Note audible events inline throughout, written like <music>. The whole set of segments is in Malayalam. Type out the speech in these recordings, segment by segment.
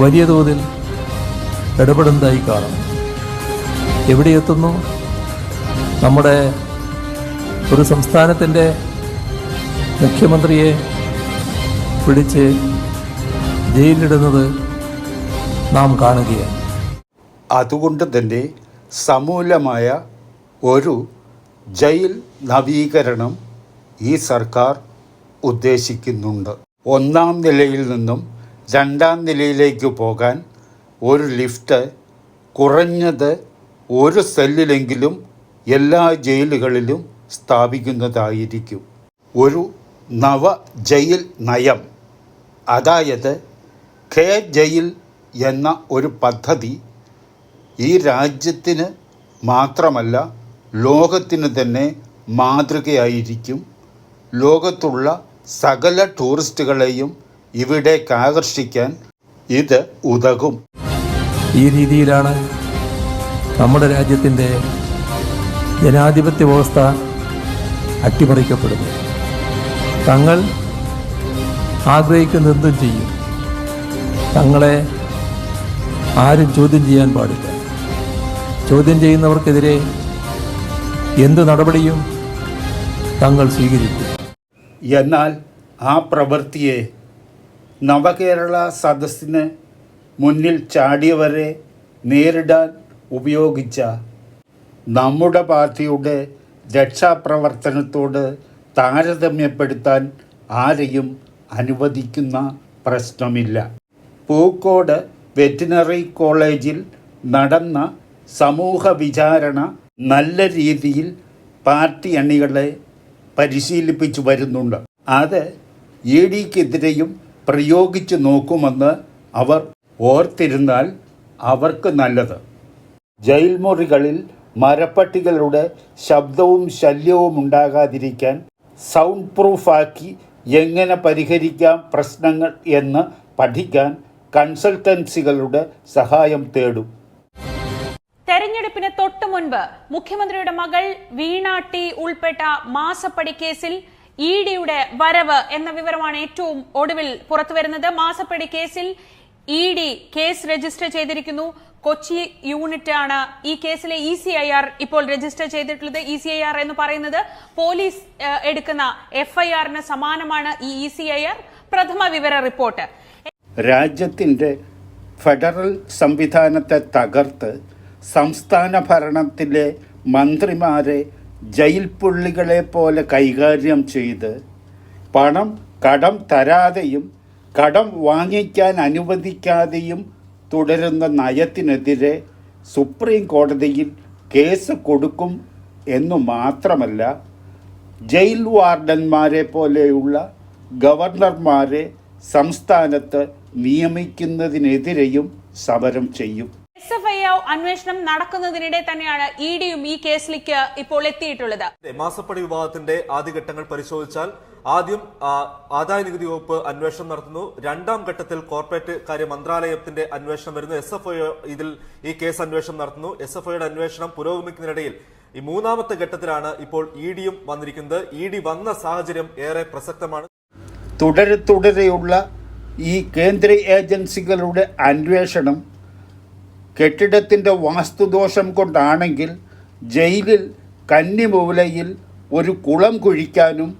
വലിയ തോതിൽ ഇടപെടുന്നതായി കാണും എവിടെ എത്തുന്നു? നമ്മുടെ ഒരു സംസ്ഥാനത്തിന്റെ മുഖ്യമന്ത്രിയെ പിടിച്ച് ജയിലിലിടുന്നത് നാം കാണുകയാണ്. അതുകൊണ്ട് തന്നെ സമൂലമായ ഒരു ജയിൽ നവീകരണം ഈ സർക്കാർ ഉദ്ദേശിക്കുന്നുണ്ട്. ഒന്നാം നിലയിൽ നിന്നും രണ്ടാം നിലയിലേക്ക് പോകാൻ ഒരു ലിഫ്റ്റ് കുറഞ്ഞത് ഒരു സെല്ലിലെങ്കിലും എല്ലാ ജയിലുകളിലും സ്ഥാപിക്കുന്നതായിരിക്കും. ഒരു നവ ജയിൽ നയം അതായത് കെ ജയിൽ എന്ന ഒരു പദ്ധതി ഈ രാജ്യത്തിന് മാത്രമല്ല ലോകത്തിന് തന്നെ മാതൃകയായിരിക്കും. ലോകത്തുള്ള സകല ടൂറിസ്റ്റുകളെയും ഇവിടേക്ക് ആകർഷിക്കാൻ ഇത് ഉതകും. ഈ രീതിയിലാണ് നമ്മുടെ രാജ്യത്തിന്റെ ജനാധിപത്യ വ്യവസ്ഥ അട്ടിമറിക്കപ്പെടുന്നത്. തങ്ങൾ ആഗ്രഹിക്കുന്ന എന്തും ചെയ്യും. തങ്ങളെ ആരും ചോദ്യം ചെയ്യാൻ പാടില്ല. ചോദ്യം ചെയ്യുന്നവർക്കെതിരെ എന്ത് നടപടിയും തങ്ങൾ സ്വീകരിക്കും. എന്നാൽ ആ പ്രവൃത്തിയെ നവകേരള സദസ്സിന് മുന്നിൽ ചാടിയവരെ നേരിടാൻ ഉപയോഗിച്ച നമ്മുടെ പാർട്ടിയുടെ രക്ഷാപ്രവർത്തനത്തോട് താരതമ്യപ്പെടുത്താൻ ആരെയും അനുവദിക്കുന്ന പ്രശ്നമില്ല. പൂക്കോട് വെറ്റിനറി കോളേജിൽ നടന്ന സമൂഹ വിചാരണ നല്ല രീതിയിൽ പാർട്ടി അണികളെ പരിശീലിപ്പിച്ചു വരുന്നുണ്ട്. അത് ഇ ഡിക്കെതിരെയും പ്രയോഗിച്ചു നോക്കുമെന്ന് അവർ ഓർത്തിരുന്നാൽ അവർക്ക് നല്ലത്. ജയിൽ മുറികളിൽ മരപ്പട്ടികളുടെ ശബ്ദവും ശല്യവും ഉണ്ടാകാതിരിക്കാൻ സൗണ്ട് പ്രൂഫാക്കി എങ്ങനെ പരിഹരിക്കാം പ്രശ്നങ്ങൾ എന്ന് പഠിക്കാൻ കൺസൾട്ടൻസികളുടെ സഹായം തേടും. തെരഞ്ഞെടുപ്പിന് തൊട്ടു മുൻപ് മുഖ്യമന്ത്രിയുടെ മകൾ വീണാട്ടി ഉൾപ്പെട്ട മാസപ്പടി കേസിൽ ഇ ഡിയുടെ വരവ് എന്ന വിവരമാണ് ഏറ്റവും ഒടുവിൽ പുറത്തുവരുന്നത് മാസപ്പടി കേസിൽ ഇ ഡി കേസ് രജിസ്റ്റർ ചെയ്തിരിക്കുന്നു. കൊച്ചി യൂണിറ്റ് ആണ് ഈ കേസിലെ ഇ സി ഐ ആർ ഇപ്പോൾ രജിസ്റ്റർ ചെയ്തിട്ടുള്ളത്. ഇ സി ഐ ആർ എന്ന് പറയുന്നത് പോലീസ് എടുക്കുന്ന എഫ്ഐആറിന് സമാനമാണ് ഈ ഇ സി ഐ ആർ. പ്രഥമ വിവര റിപ്പോർട്ട്. രാജ്യത്തിന്റെ ഫെഡറൽ സംവിധാനത്തെ തകർത്ത് സംസ്ഥാന ഭരണത്തിലെ മന്ത്രിമാരെ ജയിൽ പുള്ളികളെ പോലെ കൈകാര്യം ചെയ്ത് പണം കടം തരാതെയും കടം വാങ്ങിക്കാൻ അനുവദിക്കാതെയും തുടരുന്ന നയത്തിനെതിരെ സുപ്രീം കോടതിയിൽ കേസ് കൊടുക്കും എന്നു മാത്രമല്ല ജയിൽ വാർഡന്മാരെ പോലെയുള്ള ഗവർണർമാരെ സംസ്ഥാനത്ത് നിയമിക്കുന്നതിനെതിരെയും സമരം ചെയ്യും. ഐ അന്വേഷണം നടക്കുന്നതിനിടെ തന്നെയാണ് ഇ ഡിയും ഈ കേസിലേക്ക് ഇപ്പോൾ എത്തിയിട്ടുള്ളത്. അതെ, മാസപ്പടി വിവാദത്തിന്റെ ആദ്യഘട്ടങ്ങൾ പരിശോധിച്ചാൽ ആദ്യം ആദായ നികുതി വകുപ്പ് അന്വേഷണം നടത്തുന്നു. രണ്ടാം ഘട്ടത്തിൽ കോർപ്പറേറ്റ് കാര്യ മന്ത്രാലയത്തിന്റെ അന്വേഷണം വരുന്നു. എസ് എഫ് ഐ ഇതിൽ ഈ കേസ് അന്വേഷണം നടത്തുന്നു. എസ് എഫ് ഐയുടെ അന്വേഷണം പുരോഗമിക്കുന്നതിനിടയിൽ ഈ മൂന്നാമത്തെ ഘട്ടത്തിലാണ് ഇപ്പോൾ ഇ ഡിയും വന്നിരിക്കുന്നത്. ഇ ഡി വന്ന സാഹചര്യം ഏറെ പ്രസക്തമാണ്. തുടരെ തുടരെയുള്ള ഈ കേന്ദ്ര ഏജൻസികളുടെ അന്വേഷണം കെട്ടിടത്തിന്റെ വാസ്തുദോഷം കൊണ്ടാണെങ്കിൽ ജയിലിൽ കന്നിമൂലയിൽ ഒരു കുളം കുഴിക്കാനും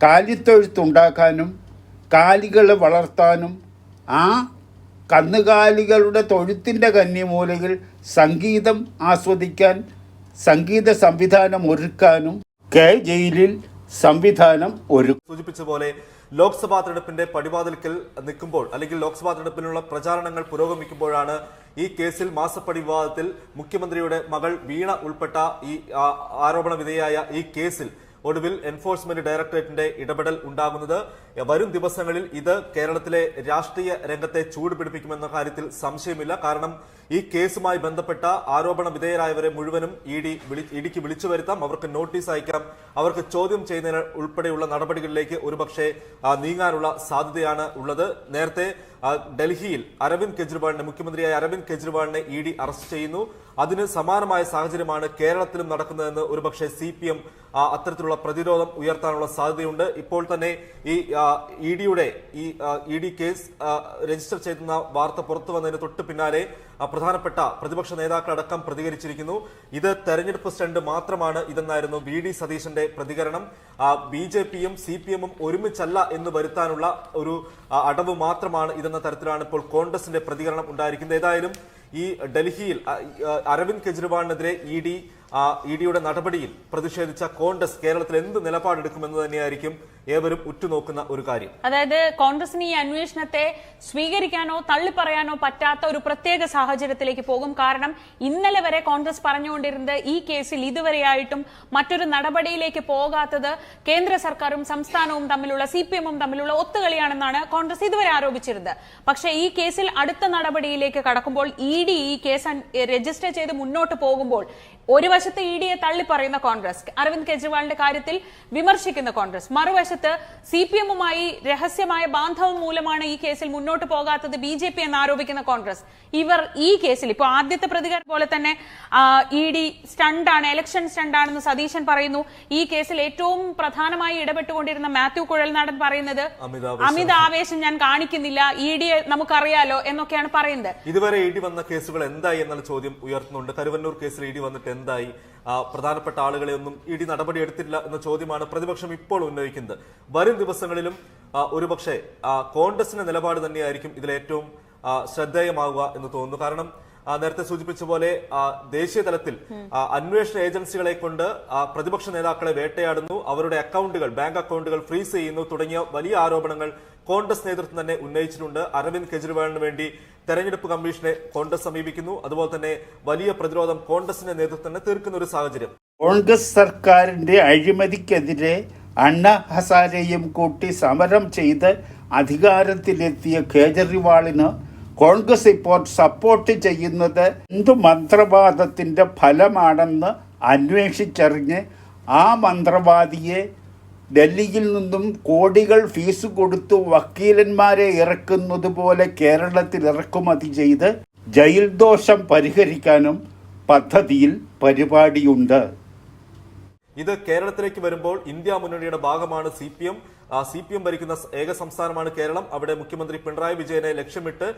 കാലിത്തൊഴുത്തുണ്ടാക്കാനും കാലികളെ വളർത്താനും ആ കന്നുകാലികളുടെ തൊഴുത്തിന്റെ കന്നിമൂലയിൽ സംഗീതം ആസ്വദിക്കാൻ സംഗീത സംവിധാനം ഒരുക്കാനും കെ ജയിലിൽ സംവിധാനം ഒരു സൂചിപ്പിച്ച പോലെ ലോക്സഭാ തെരഞ്ഞെടുപ്പിന്റെ പടിവാതിൽക്കൽ നിൽക്കുമ്പോൾ അല്ലെങ്കിൽ ലോക്സഭാ തെരഞ്ഞെടുപ്പിനുള്ള പ്രചാരണങ്ങൾ പുരോഗമിക്കുമ്പോഴാണ് ഈ കേസിൽ മാസപ്പടി വിവാദത്തിൽ മുഖ്യമന്ത്രിയുടെ മകൾ വീണ ഉൾപ്പെട്ട ഈ ആരോപണ വിധേയായ ഈ കേസിൽ ഒടുവിൽ എൻഫോഴ്സ്മെന്റ് ഡയറക്ടറേറ്റിന്റെ ഇടപെടൽ ഉണ്ടാകുന്നത്. വരും ദിവസങ്ങളിൽ ഇത് കേരളത്തിലെ രാഷ്ട്രീയ രംഗത്തെ ചൂടുപിടിപ്പിക്കുമെന്ന കാര്യത്തിൽ സംശയമില്ല. കാരണം ഈ കേസുമായി ബന്ധപ്പെട്ട ആരോപണ വിധേയരായവരെ മുഴുവനും ഇ ഡി ഇഡിക്ക് വിളിച്ചു വരുത്താം. അവർക്ക് നോട്ടീസ് അയക്കാം. അവർക്ക് ചോദ്യം ചെയ്യുന്നതിന് ഉൾപ്പെടെയുള്ള നടപടികളിലേക്ക് ഒരുപക്ഷെ നീങ്ങാനുള്ള സാധ്യതയാണ് ഉള്ളത്. നേരത്തെ ഡൽഹിയിൽ അരവിന്ദ് കെജ്രിവാളിനെ മുഖ്യമന്ത്രിയായ അരവിന്ദ് കെജ്രിവാളിനെ ഇ ഡി അറസ്റ്റ് ചെയ്യുന്നു. അതിന് സമാനമായ സാഹചര്യമാണ് കേരളത്തിലും നടക്കുന്നതെന്ന് ഒരുപക്ഷെ സി പി എം അത്തരത്തിലുള്ള പ്രതിരോധം ഉയർത്താനുള്ള സാധ്യതയുണ്ട്. ഇപ്പോൾ തന്നെ ഈ ഇ ഡിയുടെ ഈ ഇ ഡി കേസ് രജിസ്റ്റർ ചെയ്യുന്ന വാർത്ത പുറത്തു വന്നതിന് തൊട്ട് പിന്നാലെ പ്രധാനപ്പെട്ട പ്രതിപക്ഷ നേതാക്കളടക്കം പ്രതികരിച്ചിരിക്കുന്നു. ഇത് തെരഞ്ഞെടുപ്പ് സ്റ്റണ്ട് മാത്രമാണ് ഇതെന്നായിരുന്നു വി ഡി സതീശന്റെ പ്രതികരണം. ബി ജെ പിയും സി പി എമ്മും ഒരുമിച്ചല്ല എന്ന് വരുത്താനുള്ള ഒരു അടവ് മാത്രമാണ് ഇതെന്ന തരത്തിലാണ് ഇപ്പോൾ കോൺഗ്രസിന്റെ പ്രതികരണം ഉണ്ടായിരിക്കുന്നത്. ഏതായാലും ഈ ഡൽഹിയിൽ അരവിന്ദ് കെജ്രിവാളിനെതിരെ ഇ ഡി ഇ ഡിയുടെ നടപടിയിൽ പ്രതിഷേധിച്ച കോൺഗ്രസ് കേരളത്തിൽ എന്ത് നിലപാടെടുക്കുമെന്ന് തന്നെയായിരിക്കും ഏവരും ഉറ്റുനോക്കുന്ന ഒരു കാര്യം. അതായത് കോൺഗ്രസിന് ഈ അന്വേഷണത്തെ സ്വീകരിക്കാനോ തള്ളിപ്പറയാനോ പറ്റാത്ത ഒരു പ്രത്യേക സാഹചര്യത്തിലേക്ക് പോകും. കാരണം ഇന്നലെ വരെ കോൺഗ്രസ് പറഞ്ഞുകൊണ്ടിരുന്നത് ഈ കേസിൽ ഇതുവരെയായിട്ടും മറ്റൊരു നടപടിയിലേക്ക് പോകാത്തത് കേന്ദ്ര സർക്കാരും സംസ്ഥാനവും തമ്മിലുള്ള സി പി എമ്മും തമ്മിലുള്ള ഒത്തുകളിയാണെന്നാണ് കോൺഗ്രസ് ഇതുവരെ ആരോപിച്ചിരുന്നത്. പക്ഷേ ഈ കേസിൽ അടുത്ത നടപടിയിലേക്ക് കടക്കുമ്പോൾ ഇ ഡി ഈ കേസ് രജിസ്റ്റർ ചെയ്ത് മുന്നോട്ട് പോകുമ്പോൾ ഒരു വശത്ത് ഇ ഡിയെ തള്ളിപ്പറയുന്ന കോൺഗ്രസ് അരവിന്ദ് കെജ്രിവാളിന്റെ കാര്യത്തിൽ വിമർശിക്കുന്ന കോൺഗ്രസ്. മറുവശത്ത് സി പി എമ്മുമായി രഹസ്യമായ ബാന്ധവം മൂലമാണ് ഈ കേസിൽ മുന്നോട്ട് പോകാത്തത് ബി ജെ പി എന്ന് ആരോപിക്കുന്ന കോൺഗ്രസ്. ഇവർ ഈ കേസിൽ ഇപ്പോൾ ആദ്യത്തെ പ്രതികരണം പോലെ തന്നെ ഇ ഡി സ്റ്റണ്ടാണ് ഇലക്ഷൻ സ്റ്റണ്ടാണെന്ന് സതീശൻ പറയുന്നു. ഈ കേസിൽ ഏറ്റവും പ്രധാനമായി ഇടപെട്ടുകൊണ്ടിരുന്ന മാത്യു കുഴൽനാടൻ പറയുന്നത്. അമിത ആവേശം ഞാൻ കാണിക്കുന്നില്ല ഇ ഡി നമുക്കറിയാലോ എന്നൊക്കെയാണ് പറയുന്നത്. ഇതുവരെ ഇ ഡി വന്ന കേസുകൾ എന്തായി എന്നുള്ള ചോദ്യം ഉയർത്തുന്നുണ്ട്. തരുവന്നൂർ കേസിൽ ഇ ഡി വന്നിട്ട് എന്തായി? പ്രധാനപ്പെട്ട ആളുകളെ ഒന്നും നടപടി എടുത്തില്ല എന്ന ചോദ്യമാണ് പ്രതിപക്ഷം ഇപ്പോൾ ഉന്നയിക്കുന്നത്. വരും ദിവസങ്ങളിലും ഒരുപക്ഷെ കോൺഗ്രസിന്റെ നിലപാട് തന്നെയായിരിക്കും ഇതിൽ ഏറ്റവും ശ്രദ്ധേയമാവുക എന്ന് തോന്നുന്നു. കാരണം നേരത്തെ സൂചിപ്പിച്ച പോലെ ദേശീയ തലത്തിൽ അന്വേഷണ ഏജൻസികളെ കൊണ്ട് പ്രതിപക്ഷ നേതാക്കളെ വേട്ടയാടുന്നു. അവരുടെ അക്കൗണ്ടുകൾ ബാങ്ക് അക്കൗണ്ടുകൾ ഫ്രീസ് ചെയ്യുന്നു. തുടങ്ങിയ വലിയ ആരോപണങ്ങൾ കോൺഗ്രസ് നേതൃത്വം തന്നെ ഉന്നയിച്ചിട്ടുണ്ട്. അരവിന്ദ് കെജ്രിവാളിന് വേണ്ടി തെരഞ്ഞെടുപ്പ് കമ്മീഷനെ കോൺഗ്രസ് സമീപിക്കുന്നു. അതുപോലെ തന്നെ വലിയ പ്രതിരോധം കോൺഗ്രസിന്റെ നേതൃത്വം തന്നെ തീർക്കുന്ന ഒരു സാഹചര്യം. കോൺഗ്രസ് സർക്കാരിന്റെ അഴിമതിക്കെതിരെ അണ്ണ ഹസാരെയും കൂട്ടി സമരം ചെയ്ത് അധികാരത്തിലെത്തിയ കേജ്രിവാളിന് കോൺഗ്രസ് ഇപ്പോൾ സപ്പോർട്ട് ചെയ്യുന്നത് എന്തു മന്ത്രവാദത്തിന്റെ ഫലമാണെന്ന് അന്വേഷിച്ചറിഞ്ഞ് ആ മന്ത്രവാദിയെ ഡൽഹിയിൽ നിന്നും കോടികൾ ഫീസ് കൊടുത്തു വക്കീലന്മാരെ ഇറക്കുന്നത് പോലെ കേരളത്തിൽ ഇറക്കുമതി ചെയ്ത് ജയിൽ ദോഷം പരിഹരിക്കാനും പദ്ധതിയിൽ പരിപാടിയുണ്ട്. ഇത് കേരളത്തിലേക്ക് വരുമ്പോൾ ഇന്ത്യ മുന്നണിയുടെ ഭാഗമാണ് C P M. C P M ഭരിക്കുന്ന ഏക സംസ്ഥാനമാണ് കേരളം. അവിടെ മുഖ്യമന്ത്രി പിണറായി വിജയനെ ലക്ഷ്യമിട്ട്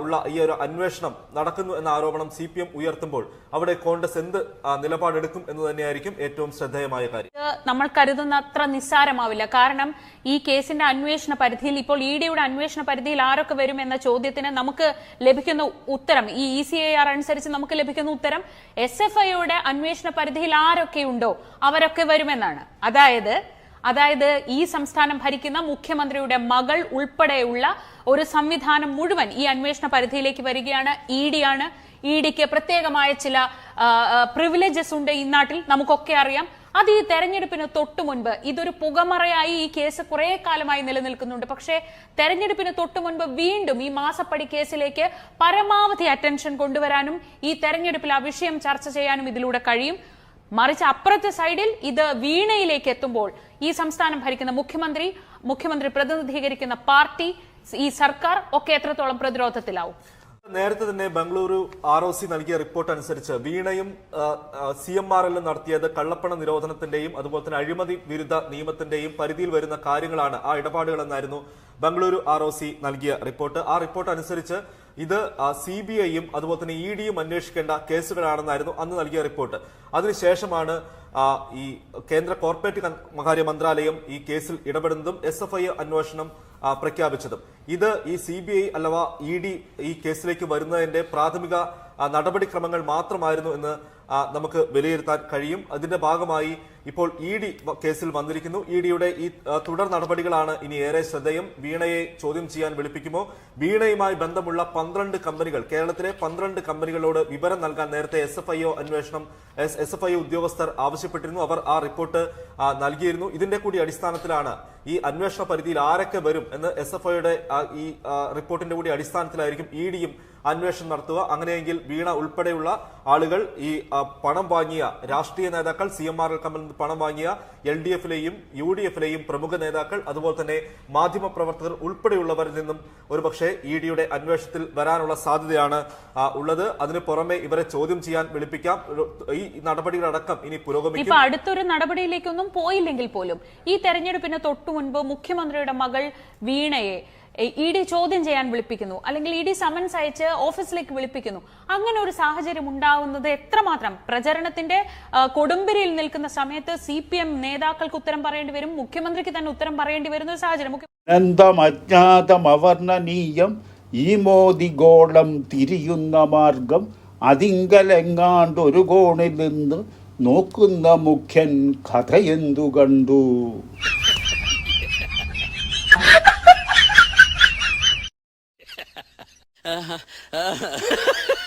ഉള്ള ഈ ഒരു അന്വേഷണം നടക്കുന്നു എന്ന ആരോപണം സി പി എം ഉയർത്തുമ്പോൾ അവിടെ കോൺഗ്രസ് എന്ത് നിലപാടെടുക്കും എന്ന് തന്നെയായിരിക്കും ഏറ്റവും ശ്രദ്ധേയമായ കാര്യം. നമ്മൾ കരുതുന്ന അത്ര നിസ്സാരമാവില്ല. കാരണം ഈ കേസിന്റെ അന്വേഷണ പരിധിയിൽ ഇപ്പോൾ ഇ ഡിയുടെ അന്വേഷണ പരിധിയിൽ ആരൊക്കെ വരും എന്ന ചോദ്യത്തിന് നമുക്ക് ലഭിക്കുന്ന ഉത്തരം ഈ ഇ സി ഐ ആർ അനുസരിച്ച് നമുക്ക് ലഭിക്കുന്ന ഉത്തരം എസ് എഫ് ഐയുടെ അന്വേഷണ പരിധിയിൽ ആരൊക്കെ ഉണ്ടോ അവരൊക്കെ വരുമെന്നാണ്. അതായത് അതായത് ഈ സംസ്ഥാനം ഭരിക്കുന്ന മുഖ്യമന്ത്രിയുടെ മകൾ ഉൾപ്പെടെയുള്ള ഒരു സംവിധാനം മുഴുവൻ ഈ അന്വേഷണ പരിധിയിലേക്ക് വരികയാണ്. ഇ ഡി ആണ്. ഇ ഡിക്ക് പ്രത്യേകമായ ചില പ്രിവിലേജസ് ഉണ്ട് ഈ നാട്ടിൽ. നമുക്കൊക്കെ അറിയാം. അത് ഈ തെരഞ്ഞെടുപ്പിന് തൊട്ടു മുൻപ് ഇതൊരു പുകമറയായി ഈ കേസ് കുറെ കാലമായി നിലനിൽക്കുന്നുണ്ട്. പക്ഷേ തെരഞ്ഞെടുപ്പിന് തൊട്ടു മുൻപ് വീണ്ടും ഈ മാസപ്പടി കേസിലേക്ക് പരമാവധി അറ്റൻഷൻ കൊണ്ടുവരാനും ഈ തെരഞ്ഞെടുപ്പിൽ ആ വിഷയം ചർച്ച ചെയ്യാനും ഇതിലൂടെ കഴിയും. മറിച്ച് അപ്പുറത്തെ സൈഡിൽ ഇത് വീണയിലേക്ക് എത്തുമ്പോൾ ഈ സംസ്ഥാനം ഭരിക്കുന്ന മുഖ്യമന്ത്രി മുഖ്യമന്ത്രി പ്രതിനിധീകരിക്കുന്ന പാർട്ടി ഈ സർക്കാർ ഒക്കെ എത്രത്തോളം പ്രതിരോധത്തിലാവും? നേരത്തെ തന്നെ ബംഗളൂരു ആർ ഒ സി നൽകിയ റിപ്പോർട്ട് അനുസരിച്ച് വീണയും സി എം ആർ എല്ലും നടത്തിയത് കള്ളപ്പണ നിരോധനത്തിന്റെയും അതുപോലെ തന്നെ അഴിമതി വിരുദ്ധ നിയമത്തിന്റെയും പരിധിയിൽ വരുന്ന കാര്യങ്ങളാണ് ആ ഇടപാടുകളെന്നായിരുന്നു ബംഗളൂരു ആർ ഒ സി നൽകിയ റിപ്പോർട്ട്. ആ റിപ്പോർട്ട് അനുസരിച്ച് ഇത് സി ബി ഐയും അതുപോലെ തന്നെ ഇ ഡിയും അന്വേഷിക്കേണ്ട കേസുകളാണെന്നായിരുന്നു അന്ന് നൽകിയ റിപ്പോർട്ട്. അതിനുശേഷമാണ് ഈ കേന്ദ്ര കോർപ്പറേറ്റ് കാര്യ മന്ത്രാലയം ഈ കേസിൽ ഇടപെടുന്നതും എസ് എഫ് ഐ അന്വേഷണം പ്രഖ്യാപിച്ചതും. ഇത് ഈ സി ബി ഐ അഥവാ ഇ ഡി ഈ കേസിലേക്ക് വരുന്നതിന്റെ പ്രാഥമിക നടപടിക്രമങ്ങൾ മാത്രമായിരുന്നു എന്ന് നമുക്ക് വിലയിരുത്താൻ കഴിയും. അതിന്റെ ഭാഗമായി ഇപ്പോൾ ഇ ഡി കേസിൽ വന്നിരിക്കുന്നു. ഇ ഡിയുടെ ഈ തുടർ നടപടികളാണ് ഇനി ഏറെ ശ്രദ്ധേയം വീണയെ ചോദ്യം ചെയ്യാൻ വിളിപ്പിക്കുമോ? വീണയുമായി ബന്ധമുള്ള പന്ത്രണ്ട് കമ്പനികൾ കേരളത്തിലെ പന്ത്രണ്ട് കമ്പനികളോട് വിവരം നൽകാൻ നേരത്തെ എസ് എഫ് അന്വേഷണം എസ് എഫ് ഉദ്യോഗസ്ഥർ ആവശ്യപ്പെട്ടിരുന്നു. അവർ ആ റിപ്പോർട്ട് നൽകിയിരുന്നു. ഇതിന്റെ കൂടി അടിസ്ഥാനത്തിലാണ് ഈ അന്വേഷണ പരിധിയിൽ ആരൊക്കെ വരും എന്ന് എസ് എഫ് ഐയുടെ ഈ റിപ്പോർട്ടിന്റെ കൂടി അടിസ്ഥാനത്തിലായിരിക്കും ഇ ഡിയും അന്വേഷണം നടത്തുക. അങ്ങനെയെങ്കിൽ വീണ ഉൾപ്പെടെയുള്ള ആളുകൾ ഈ പണം വാങ്ങിയ രാഷ്ട്രീയ നേതാക്കൾ സി എം ആർ എൽ കമ്മിൽ നിന്ന് പണം വാങ്ങിയ എൽ ഡി എഫിലെയും യു ഡി എഫിലെയും പ്രമുഖ നേതാക്കൾ അതുപോലെ തന്നെ മാധ്യമ പ്രവർത്തകർ ഉൾപ്പെടെയുള്ളവരിൽ നിന്നും ഒരുപക്ഷെ ഇ ഡിയുടെ അന്വേഷണത്തിൽ വരാനുള്ള സാധ്യതയാണ് ഉള്ളത്. അതിന് പുറമെ ഇവരെ ചോദ്യം ചെയ്യാൻ വിളിപ്പിക്കാം. ഈ നടപടികളടക്കം ഇനി പുരോഗമിക്കും. ഇപ്പൊ അടുത്തൊരു നടപടിയിലേക്കൊന്നും പോയില്ലെങ്കിൽ പോലും ഈ തെരഞ്ഞെടുപ്പിന് തൊട്ടു മുൻപ് മുഖ്യമന്ത്രിയുടെ മകൾ വീണയെ ഇ ഡി ചോദ്യം ചെയ്യാൻ വിളിപ്പിക്കുന്നു. അല്ലെങ്കിൽ ഇ ഡി സമൻസ് അയച്ച് ഓഫീസിലേക്ക് വിളിപ്പിക്കുന്നു. അങ്ങനെ ഒരു സാഹചര്യം ഉണ്ടാവുന്നത് എത്രമാത്രം പ്രചരണത്തിന്റെ കൊടുമ്പിരിയിൽ നിൽക്കുന്ന സമയത്ത് സി പി എം നേതാക്കൾക്ക് ഉത്തരം പറയേണ്ടി വരും മുഖ്യമന്ത്രിക്ക് തന്നെ ഉത്തരം പറയേണ്ടി വരുന്ന ഒരു സാഹചര്യം. ഈ മോദി ഗോളം തിരിയുന്ന മാർഗം അതിങ്കലെങ്ങാണ്ട് ഒരു കോണിൽ നിന്ന് നോക്കുന്ന മുഖ്യൻ കഥയെന്തു കണ്ടു? 啊 <laughs> 哈